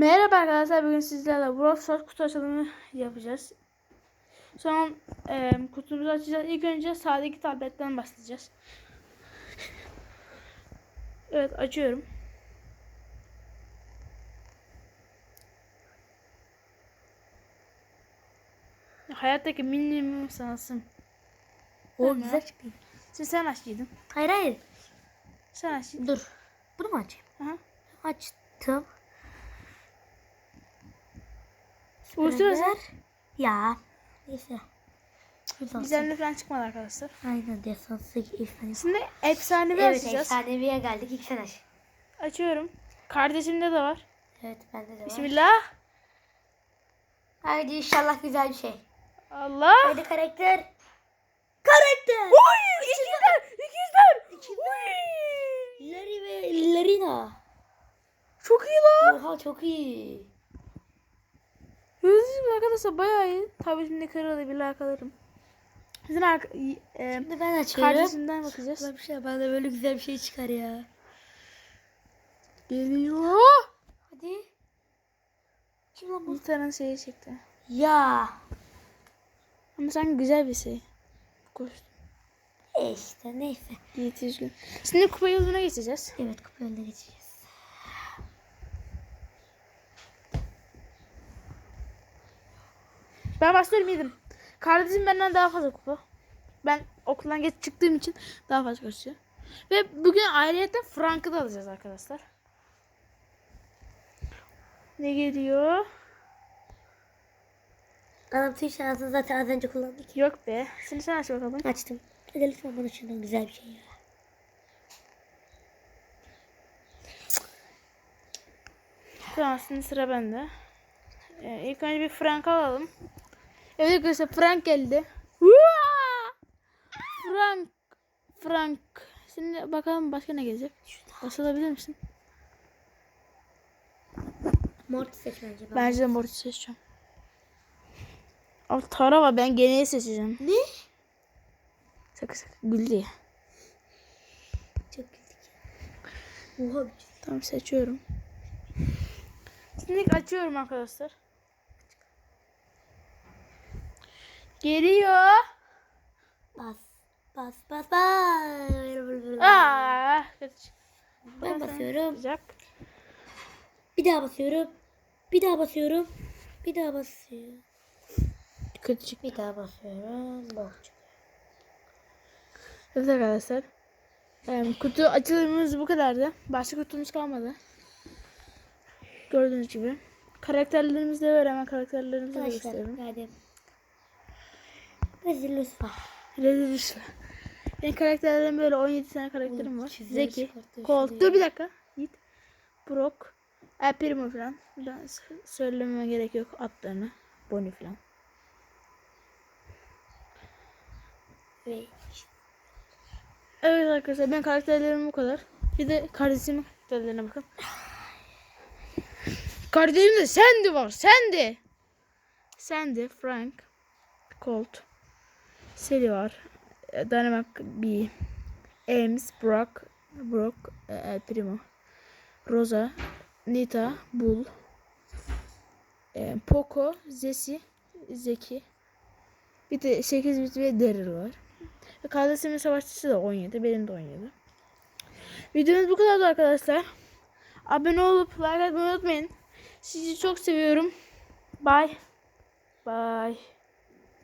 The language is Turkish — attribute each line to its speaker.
Speaker 1: Merhaba arkadaşlar bugün sizlerle Stars kutu açılımı yapacağız. Sonra e, kutumuzu açacağız. İlk önce sağdaki tabletten başlayacağız. Evet açıyorum. Hayattaki minimum sanatım.
Speaker 2: O güzel çıktı.
Speaker 1: Şimdi sen aç giydin.
Speaker 2: Hayır hayır.
Speaker 1: Sen aç. giydin.
Speaker 2: Dur. Bunu mu açayım?
Speaker 1: Aha.
Speaker 2: Açtım.
Speaker 1: Uğursuz.
Speaker 2: Ya. Neyse. Defansı.
Speaker 1: Güzel falan çıkmadı arkadaşlar.
Speaker 2: Aynen defansı efsane.
Speaker 1: Şimdi efsanevi
Speaker 2: Evet
Speaker 1: açacağız.
Speaker 2: efsaneviye geldik. İlk sen aç.
Speaker 1: Açıyorum. Kardeşimde de var.
Speaker 2: Evet bende de var.
Speaker 1: Bismillah.
Speaker 2: Haydi inşallah güzel bir şey.
Speaker 1: Allah.
Speaker 2: Haydi karakter. Karakter.
Speaker 1: Oy! İkizler! İkizler! Oy!
Speaker 2: Larry ve Larina.
Speaker 1: Çok iyi lan.
Speaker 2: Oha çok iyi.
Speaker 1: Hızlı arkadaşlar bayağı iyi. Tabii şimdi karalı bir like alırım. Sizin arka, e,
Speaker 2: Şimdi ben açıyorum.
Speaker 1: kardeşimden bakacağız.
Speaker 2: Güzel bir şey. Bana böyle güzel bir şey çıkar ya.
Speaker 1: Geliyor.
Speaker 2: Hadi. Kim lan bu?
Speaker 1: Bir tane şey çıktı.
Speaker 2: Ya.
Speaker 1: Ama sanki güzel bir şey. Koştum.
Speaker 2: E işte neyse.
Speaker 1: Yiğit üzgün. Şimdi kupa yoluna geçeceğiz.
Speaker 2: Evet kupa yoluna geçeceğiz.
Speaker 1: Ben başlıyorum yedim. Kardeşim benden daha fazla kupa. Ben okuldan geç çıktığım için daha fazla koşuyor. Ve bugün ayrıca Frank'ı da alacağız arkadaşlar. Ne geliyor?
Speaker 2: Adam tüm şansını zaten az önce kullandık.
Speaker 1: Yok be. Şimdi sen aç bakalım.
Speaker 2: Açtım. Hadi lütfen bana şundan güzel bir şey ya.
Speaker 1: Tamam şimdi sıra bende. Ee, ilk önce bir Frank alalım. Evet arkadaşlar Frank geldi. Frank. Frank. Şimdi bakalım başka ne gelecek. Basılabilir misin?
Speaker 2: Morty seç bence. Ben.
Speaker 1: Bence de Mortis seçeceğim. Al Tara var ben geneyi seçeceğim.
Speaker 2: Ne?
Speaker 1: Sakın sakın güldü ya.
Speaker 2: Çok güldük. Oha şey.
Speaker 1: Tamam seçiyorum. Şimdi açıyorum arkadaşlar. Geliyor.
Speaker 2: Bas. Bas bas bas.
Speaker 1: Aa.
Speaker 2: Ben basıyorum.
Speaker 1: Sıcak.
Speaker 2: Bir daha basıyorum. Bir daha basıyorum. Bir daha basıyorum.
Speaker 1: Çıktı.
Speaker 2: Bir daha basıyorum. Çıkıyor.
Speaker 1: Evet arkadaşlar. Kutu açılımımız bu kadardı. Başka kutumuz kalmadı. Gördüğünüz gibi. Karakterlerimizi de ver hemen karakterlerimizi de gösterelim.
Speaker 2: verdim. Rezil lütfen.
Speaker 1: Rezil rüsva. Benim karakterlerim böyle 17 tane karakterim
Speaker 2: Oğlum,
Speaker 1: var. Zeki, Colt. Dur bir dakika. Yiğit. Brock. El Primo falan. Ben söylememe gerek yok adlarını. Bonnie falan.
Speaker 2: Ve
Speaker 1: Evet arkadaşlar ben karakterlerim bu kadar. Bir de kardeşimin karakterlerine bakın. Kardeşim de Sandy var. Sandy. Sandy, Frank, Colt, Sally var. e, Dynamite B, Ames, Brock, Brock, e, El Primo, Rosa, Nita, Bull, e, Poco, Zesi, Zeki. Bir de 8 bit ve Daryl var. Ve kardeşimin savaşçısı da 17. Benim de 17. Videomuz bu kadardı arkadaşlar. Abone olup like atmayı unutmayın. Sizi çok seviyorum. Bye. Bye.